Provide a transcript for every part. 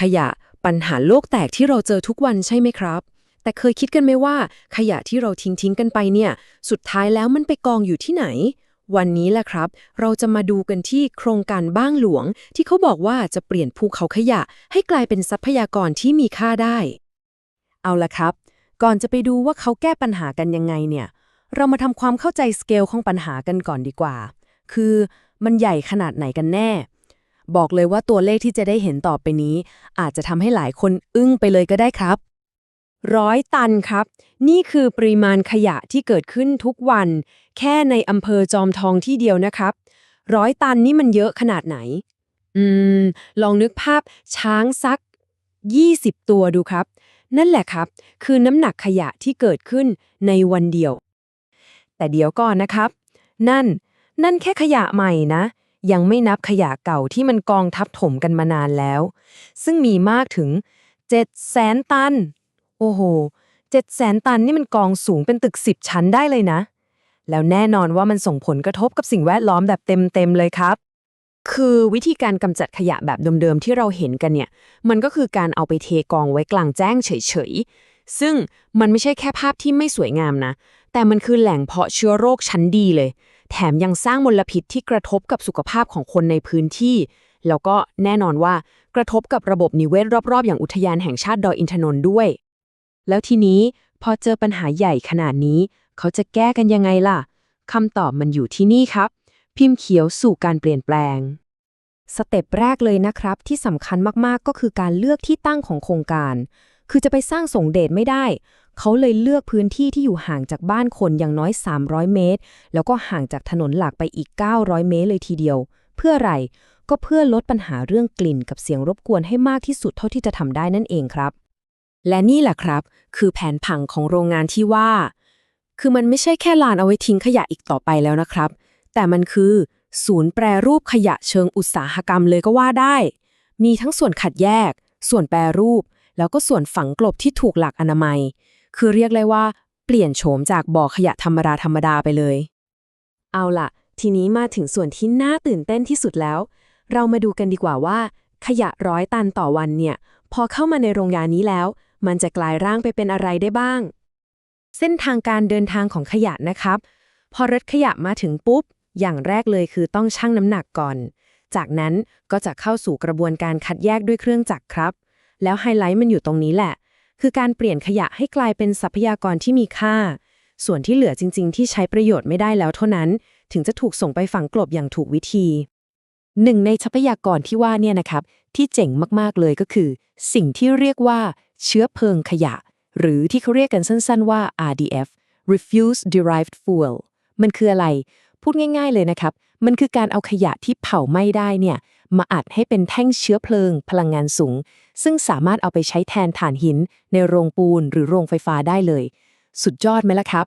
ขยะปัญหาโลกแตกที่เราเจอทุกวันใช่ไหมครับ แต่เคยคิดกันไหมว่า ขยะที่เราทิ้งทิ้งกันไปเนี่ย สุดท้ายแล้วมันไปกองอยู่ที่ไหน วันนี้แหละครับ เราจะมาดูกันที่โครงการบ้างหลวง ที่เขาบอกว่าจะเปลี่ยนภูเขาขยะ ให้กลายเป็นทรัพยากรที่มีค่าได้ เอาละครับ ก่อนจะไปดูว่าเขาแก้ปัญหากันยังไงเนี่ย เรามาทำความเข้าใจสเกลของปัญหากันก่อนดีกว่า คือมันใหญ่ขนาดไหนกันแน่ บอกเลยว่าตัวเลขที่จะได้เห็นต่อไปนี้ อาจจะทำให้หลายคนอึ้งไปเลยก็ได้ครับร้อยตันครับ นี่คือปริมาณขยะที่เกิดขึ้นทุกวัน แค่ในอำเภอจอมทองที่เดียวนะครับ ร้อยตันนี่มันเยอะขนาดไหน อืม ลองนึกภาพช้างสัก 20 ตัวดูครับ นั่นแหละครับ คือน้ำหนักขยะที่เกิดขึ้นในวันเดียว แต่เดี๋ยวก่อนนะครับ นั่น นั่นแค่ขยะใหม่นะ ยังไม่นับขยะเก่าที่มันกองทับถมกันมานานแล้ว ซึ่งมีมากถึง7แสนตัน โอ้โห7แสนตันนี่มันกองสูงเป็นตึก 10 ชั้นได้เลยนะ แล้วแน่นอนว่ามันส่งผลกระทบกับสิ่งแวดล้อมแบบเต็มๆเลยครับคือวิธีการกำจัดขยะแบบเดิมๆที่เราเห็นกันเนี่ย มันก็คือการเอาไปเทกองไว้กลางแจ้งเฉยๆ ซึ่งมันไม่ใช่แค่ภาพที่ไม่สวยงามนะ แต่มันคือแหล่งเพาะเชื้อโรคชั้นดีเลย แถมยังสร้างมลพิษที่กระทบกับสุขภาพของคนในพื้นที่ แล้วก็แน่นอนว่ากระทบกับระบบนิเวศรอบๆ อย่างอุทยานแห่งชาติดอยอินทนนท์ด้วย แล้วทีนี้พอเจอปัญหาใหญ่ขนาดนี้ เขาจะแก้กันยังไงล่ะคำตอบมันอยู่ที่นี่ครับ พิมพ์เขียวสู่การเปลี่ยนแปลง สเต็ปแรกเลยนะครับที่สำคัญมากๆก็คือการเลือกที่ตั้งของโครงการ คือจะไปสร้างสงเดชไม่ได้ เขาเลยเลือกพื้นที่ที่อยู่ห่างจากบ้านคนอย่างน้อย 300 เมตร แล้วก็ห่างจากถนนหลักไปอีก 900 เมตรเลยทีเดียว เพื่ออะไรก็เพื่อลดปัญหาเรื่องกลิ่นกับเสียงรบกวนให้มากที่สุดเท่าที่จะทำได้นั่นเองครับ และนี่แหละครับ คือแผนผังของโรงงานที่ว่า คือมันไม่ใช่แค่ลานเอาไว้ทิ้งขยะอีกต่อไปแล้วนะครับ แต่มันคือศูนย์แปรรูปขยะเชิงอุตสาหกรรมเลยก็ว่าได้ มีทั้งส่วนขัดแยก ส่วนแปรรูป แล้วก็ส่วนฝังกลบที่ถูกหลักอนามัย คือเรียกเลยว่า เปลี่ยนโฉมจากบ่อขยะธรรมดาธรรมดาไปเลย เอาล่ะ ทีนี้มาถึงส่วนที่น่าตื่นเต้นที่สุดแล้ว เรามาดูกันดีกว่าว่า ขยะร้อยตันต่อวันเนี่ย พอเข้ามาในโรงงานนี้แล้ว มันจะกลายร่างไปเป็นอะไรได้บ้าง เส้นทางการเดินทางของขยะนะครับ พอรถขยะมาถึงปุ๊บ อย่างแรกเลยคือต้องชั่งน้ำหนักก่อนจากนั้นก็จะเข้าสู่กระบวนการคัดแยกด้วยเครื่องจักรครับ แล้วไฮไลท์มันอยู่ตรงนี้แหละ คือการเปลี่ยนขยะให้กลายเป็นทรัพยากรที่มีค่า ส่วนที่เหลือจริง ๆ ที่ใช้ประโยชน์ไม่ได้แล้วเท่านั้น ถึงจะถูกส่งไปฝังกลบอย่างถูกวิธีหนึ่งในทรัพยากรที่ว่าเนี่ยนะครับ ที่เจ๋งมากๆเลยก็คือ สิ่งที่เรียกว่าเชื้อเพลิงขยะ หรือที่เขาเรียกกันสั้น ๆ ว่า RDF Refuse Derived Fuel มันคืออะไร พูดง่าย ๆเลยนะครับ มันคือการเอาขยะที่เผาไหม้ได้เนี่ย มาอัดให้เป็นแท่งเชื้อเพลิง พลังงานสูง ซึ่งสามารถเอาไปใช้แทนถ่านหิน ในโรงปูนหรือโรงไฟฟ้าได้เลย สุดยอดไหมล่ะครับ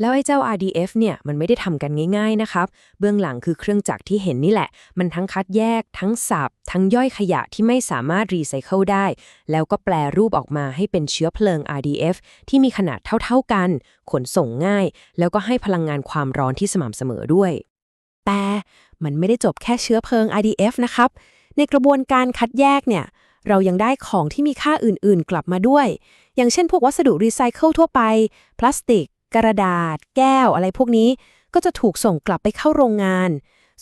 แล้วไอ้เจ้า RDF เนี่ยมันไม่ได้ทำกันง่าย ๆนะครับ เบื้องหลังคือเครื่องจักรที่เห็นนี่แหละ มันทั้งคัดแยก ทั้งสับ ทั้งย่อยขยะที่ไม่สามารถรีไซเคิลได้ แล้วก็แปลรูปออกมาให้เป็นเชื้อเพลิง RDF ที่มีขนาดเท่าๆกัน ขนส่งง่าย แล้วก็ให้พลังงานความร้อนที่สม่ำเสมอด้วย แต่มันไม่ได้จบแค่เชื้อเพลิง RDF นะครับในกระบวนการคัดแยกเนี่ย เรายังได้ของที่มีค่าอื่นๆ กลับมาด้วย อย่างเช่นพวกวัสดุรีไซเคิลทั่วไป พลาสติก กระดาษ แก้ว อะไรพวกนี้ ก็จะถูกส่งกลับไปเข้าโรงงาน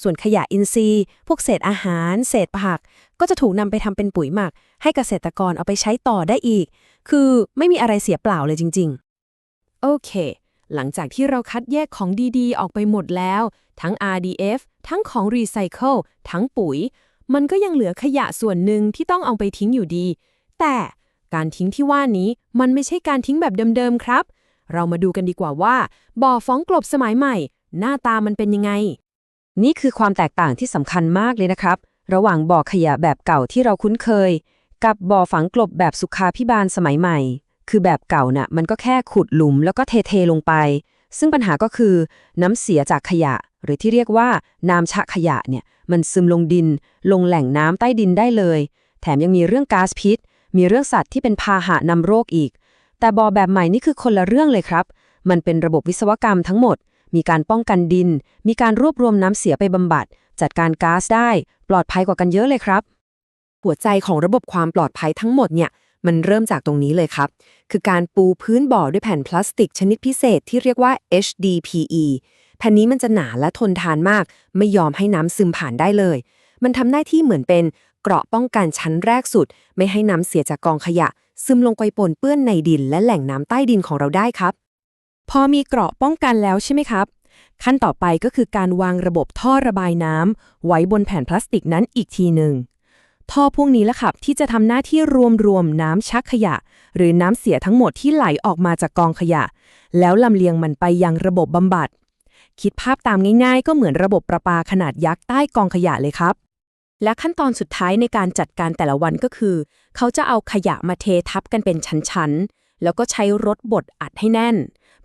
ส่วนขยะอินทรีย์ พวกเศษอาหาร เศษผัก ก็จะถูกนำไปทำเป็นปุ๋ยหมัก ให้เกษตรกรเอาไปใช้ต่อได้อีก คือไม่มีอะไรเสียเปล่าเลยจริง ๆ โอเค หลังจากที่เราคัดแยกของดีๆ ออกไปหมดแล้ว ทั้ง RDF ทั้งของรีไซเคิลทั้งปุ๋ย มันก็ยังเหลือขยะส่วนหนึ่งที่ต้องเอาไปทิ้งอยู่ดี แต่การทิ้งที่ว่านี้มันไม่ใช่การทิ้งแบบเดิมๆครับ เรามาดูกันดีกว่าว่า บ่อฟ้องกลบสมัยใหม่ หน้าตามันเป็นยังไง นี่คือความแตกต่างที่สำคัญมากเลยนะครับ ระหว่างบ่อขยะแบบเก่าที่เราคุ้นเคย กับบ่อฝังกลบแบบสุขาพิบาลสมัยใหม่ คือแบบเก่าน่ะมันก็แค่ขุดหลุมแล้วก็เทเทลงไป ซึ่งปัญหาก็คือน้ำเสียจากขยะ หรือที่เรียกว่าน้ำชะขยะเนี่ยมันซึมลงดิน ลงแหล่งน้ำใต้ดินได้เลย แถมยังมีเรื่องก๊าซพิษ มีเรื่องสัตว์ที่เป็นพาหะนำโรคอีก แต่บ่อแบบใหม่นี่คือคนละเรื่องเลยครับ มันเป็นระบบวิศวกรรมทั้งหมด มีการป้องกันดิน มีการรวบรวมน้ำเสียไปบำบัด จัดการก๊าซได้ ปลอดภัยกว่ากันเยอะเลยครับ หัวใจของระบบความปลอดภัยทั้งหมดเนี่ย มันเริ่มจากตรงนี้เลยครับ คือการปูพื้นบ่อด้วยแผ่นพลาสติกชนิดพิเศษที่เรียกว่า HDPE แผ่นนี้มันจะหนาและทนทานมาก ไม่ยอมให้น้ำซึมผ่านได้เลย มันทำหน้าที่เหมือนเป็นเกราะป้องกันชั้นแรกสุด ไม่ให้น้ำเสียจากกองขยะ ซึมลงไปปนเปื้อนในดิน และแหล่งน้ำใต้ดินของเราได้ครับ พอมีเกราะป้องกันแล้วใช่ไหมครับ ขั้นต่อไปก็คือการวางระบบท่อระบายน้ำไว้บนแผ่นพลาสติกนั้นอีกทีหนึ่ง ท่อพวกนี้แหละครับที่จะทำหน้าที่รวมรวมน้ำชักขยะ หรือน้ำเสียทั้งหมดที่ไหลออกมาจากกองขยะ แล้วลำเลียงมันไปยังระบบบำบัด คิดภาพตามง่าย ๆ ก็เหมือนระบบประปาขนาดยักษ์ใต้กองขยะเลยครับ และขั้นตอนสุดท้ายในการจัดการแต่ละวันก็คือ เขาจะเอาขยะมาเททับกันเป็นชั้นๆ แล้วก็ใช้รถบดอัดให้แน่น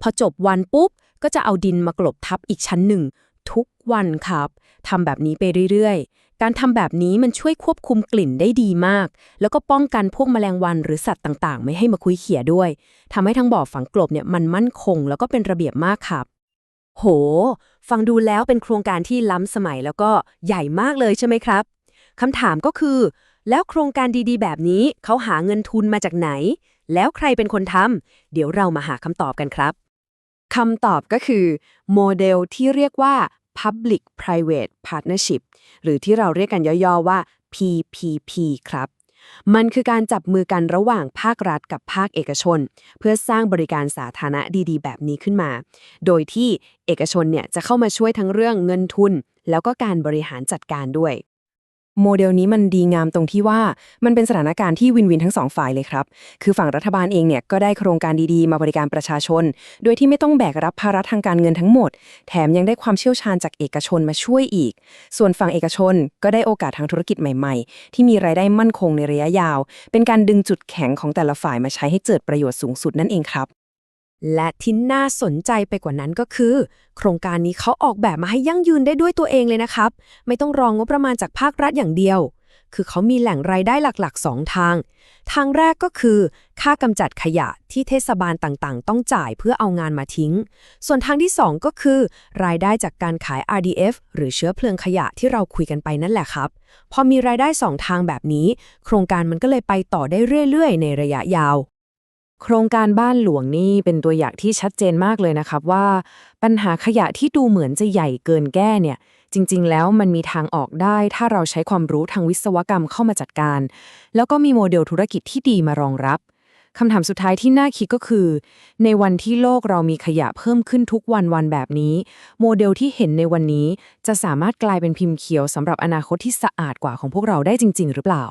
พอจบวันปุ๊บก็จะเอาดินมากลบทับอีกชั้นหนึ่ง ทุกวันครับทำแบบนี้ไปเรื่อยๆ การทำแบบนี้มันช่วยควบคุมกลิ่นได้ดีมาก แล้วก็ป้องกันพวกแมลงวันหรือสัตว์ต่างๆ ไม่ให้มาคุยเขี่ยด้วยทำให้ทั้งบ่อฝังกลบเนี่ยมันมั่นคง แล้วก็เป็นระเบียบมากครับ โห ฟังดูแล้วเป็นโครงการที่ล้ำสมัยแล้วก็ใหญ่มากเลยใช่ไหมครับคำถามก็คือ แล้วโครงการดีๆ แบบนี้เขาหาเงินทุนมาจากไหน แล้วใครเป็นคนทำเดี๋ยวเรามาหาคำตอบกันครับคำตอบก็คือ โมเดลที่เรียกว่า Public Private Partnership หรือที่เราเรียกกันย่อๆว่า PPP ครับ มันคือการจับมือกันระหว่างภาครัฐกับภาคเอกชน เพื่อสร้างบริการสาธารณะดีๆ แบบนี้ขึ้นมา โดยที่เอกชนเนี่ยจะเข้ามาช่วยทั้งเรื่องเงินทุน แล้วก็การบริหารจัดการด้วย โมเดลนี้มันดีงามตรงที่ว่ามันเป็นสถานการณ์ที่วินวินทั้งสองฝ่ายเลยครับ คือฝั่งรัฐบาลเองเนี่ยก็ได้โครงการดีๆ มาบริการประชาชน โดยที่ไม่ต้องแบกรับภาระทางการเงินทั้งหมด แถมยังได้ความเชี่ยวชาญจากเอกชนมาช่วยอีก ส่วนฝั่งเอกชนก็ได้โอกาสทางธุรกิจใหม่ๆ ที่มีรายได้มั่นคงในระยะยาว เป็นการดึงจุดแข็งของแต่ละฝ่ายมาใช้ให้เกิดประโยชน์สูงสุดนั่นเองครับ และที่น่าสนใจไปกว่านั้นก็คือ โครงการนี้เขาออกแบบมาให้ยั่งยืนได้ด้วยตัวเองเลยนะครับ ไม่ต้องรองงบประมาณจากภาครัฐอย่างเดียว คือเขามีแหล่งรายได้หลักๆ 2 ทาง ทางแรกก็คือ ค่ากำจัดขยะที่เทศบาลต่างๆ ต้องจ่ายเพื่อเอางานมาทิ้ง ส่วนทางที่ 2 ก็คือ รายได้จากการขาย RDF หรือเชื้อเพลิงขยะที่เราคุยกันไปนั่นแหละครับ พอมีรายได้ 2 ทางแบบนี้ โครงการมันก็เลยไปต่อได้เรื่อย ๆ ในระยะยาว โครงการบ้านหลวงนี่เป็นตัวอย่างที่ชัดเจนมากเลยนะครับว่า ปัญหาขยะที่ดูเหมือนจะใหญ่เกินแก้เนี่ย จริง ๆ แล้วมันมีทางออกได้ ถ้าเราใช้ความรู้ทางวิศวกรรมเข้ามาจัดการ แล้วก็มีโมเดลธุรกิจที่ดีมารองรับคำถามสุดท้ายที่น่าคิดก็คือ ในวันที่โลกเรามีขยะเพิ่มขึ้นทุกวันวันแบบนี้ โมเดลที่เห็นในวันนี้จะสามารถกลายเป็นพิมพ์เขียวสำหรับอนาคตที่สะอาดกว่าของพวกเราได้จริง ๆ หรือเปล่า